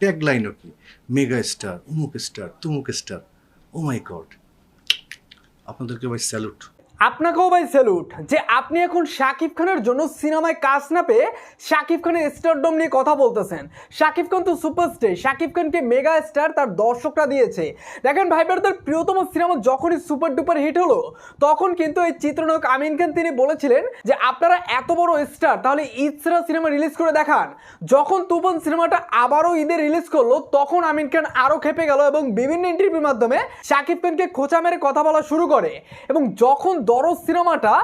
ট্যাগলাইনও কি mega star অমুক star তুমুক স্টার ও মাই গড আপনাদেরকে ভাই স্যালুট আপনাকেও ভাই স্যালুট যে আপনি এখন শাকিব খানের জন্য সিনেমায় কাজ না পেয়ে শাকিব খানের স্টারডম নিয়ে কথা বলতেছেন। শাকিব খান তো সুপারস্টার শাকিব খানকে মেগা স্টার তার দর্শকরা দিয়েছে। দেখেন ভাই তার প্রিয়তম সিনেমা যখনই সুপার ডুপার হিট হলো, তখন কিন্তু এই চিত্রনায়ক আমিন খান তিনি বলেছিলেন যে, আপনারা এত বড় স্টার তাহলে সেরা সিনেমা রিলিজ করে দেখান। যখন তুফান সিনেমাটা আবারও ঈদে রিলিজ করল, তখন আমিন খান আরও খেপে গেল এবং বিভিন্ন ইন্টারভিউর মাধ্যমে শাকিব খানকে খোঁচা মেরে কথা বলা শুরু করে। এবং যখন দরজ সিনেমাটা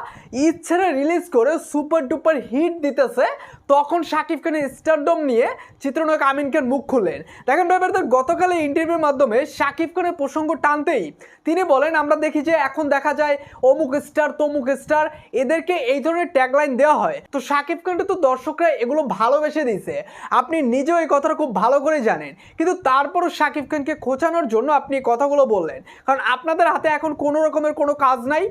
ছেড়ে রিলিজ করে সুপার ডুপার হিট দিতেছে, তখন শাকিব খানের স্টারডম নিয়ে চিত্রনায়ক আমিন খান মুখ খুললেন। দেখেন ব্যাপারদের গতকালে ইন্টারভিউর মাধ্যমে শাকিব খানের প্রসঙ্গ টানতেই তিনি বলেন, আমরা দেখি যে এখন দেখা যায় অমুক স্টার তমুক স্টার এদেরকে এই ধরনের ট্যাগলাইন দেওয়া হয়। তো শাকিব খানকে তো দর্শকরা এগুলো ভালোবেসে দিয়েছে। আপনি নিজেও এই কথাটা খুব ভালো করে জানেন। কিন্তু তারপরও শাকিব খানকে খোঁচানোর জন্য আপনি কথাগুলো বললেন। কারণ আপনাদের হাতে এখন কোনো রকমের কোনো কাজ নাই।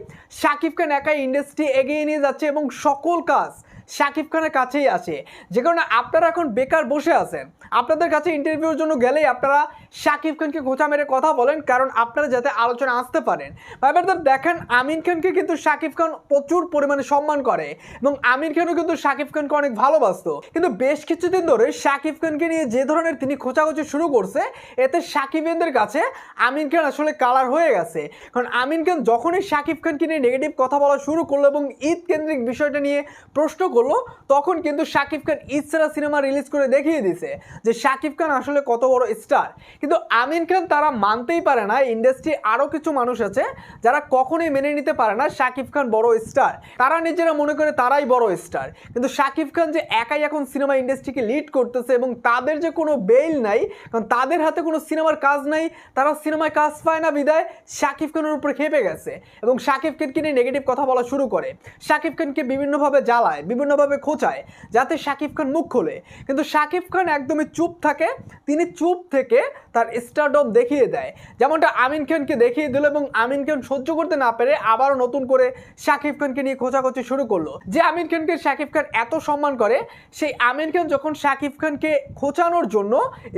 শাকিব খান একাই ইন্ডাস্ট্রি এগিয়ে নিয়ে যাচ্ছে এবং সকল কাজ শাকিব খানের কাছেই আসে যে কারণে আপনারা এখন বেকার বসে আছেন। আপনাদের কাছে ইন্টারভিউর জন্য গেলেই আপনারা শাকিব খানকে খোঁচা মেরে কথা বলেন, কারণ আপনারা যাতে আলোচনা আসতে পারেন। ব্যাপারটা দেখেন, আমির খানকে কিন্তু শাকিব খান প্রচুর পরিমাণে সম্মান করে এবং আমির খানও কিন্তু শাকিব খানকে অনেক ভালোবাসতো। কিন্তু বেশ কিছুদিন ধরে শাকিব খানকে নিয়ে যে ধরনের তিনি খোঁচাখুচি শুরু করছে, এতে শাকিবেনদের কাছে আমিন খান আসলে কালার হয়ে গেছে। কারণ আমিন খান যখনই শাকিব খানকে নিয়ে নেগেটিভ কথা বলা শুরু করল এবং ঈদ কেন্দ্রিক বিষয়টা নিয়ে প্রশ্ন করল, তখন কিন্তু শাকিব খান ঈদ সেরা সিনেমা রিলিজ করে দেখিয়ে দিছে যে শাকিব খান আসলে কত বড় স্টার কিন্তু আমিন খান তারা মানতেই পারে না ইন্ডাস্ট্রি আরও কিছু মানুষ আছে যারা কখনোই মেনে নিতে পারে না শাকিব খান বড় স্টার তারা নিজেরা মনে করে তারাই বড় স্টার কিন্তু শাকিব খান যে একাই এখন সিনেমা ইন্ডাস্ট্রিকে লিড করতেছে এবং তাদের যে কোনো বেইল নাই, কারণ তাদের হাতে কোনো সিনেমার কাজ নাই, তারা সিনেমায় কাজ পায় না বিদায়, শাকিব খানের উপরে খেপে গেছে। এবং শাকিব খানকে নিয়ে নেগেটিভ কথা বলা শুরু করে। শাকিব খানকে বিভিন্নভাবে জ্বালায়, বিভিন্নভাবে খোঁচায়, যাতে শাকিব খান মুখ খোলে। কিন্তু শাকিব খান একদমই চুপ থাকে, তিনি চুপ থেকে তার স্টারডম দেখিয়ে দেয়। যেমনটা আমিন খানকে দেখিয়ে দিল এবং আমিন খান সহ্য করতে না পেরে আবারও নতুন করে শাকিব খানকে নিয়ে খোঁচাখোঁচি শুরু করল। যে আমিন খানকে শাকিব খান এত সম্মান করে, সেই আমিন খান যখন শাকিব খানকে খোঁচানোর জন্য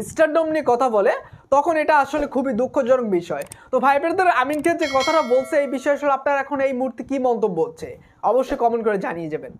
স্টারডম নিয়ে কথা বলে, তখন এটা আসলে খুবই দুঃখজনক বিষয়। তো ভাই ব্রাদার, আমিন খান যে কথাটা বলছে, এই বিষয়ে আসলে আপনার এখন এই মুহূর্তে কি মন্তব্য হচ্ছে? অবশ্যই কমেন্ট করে জানিয়ে যাবেন।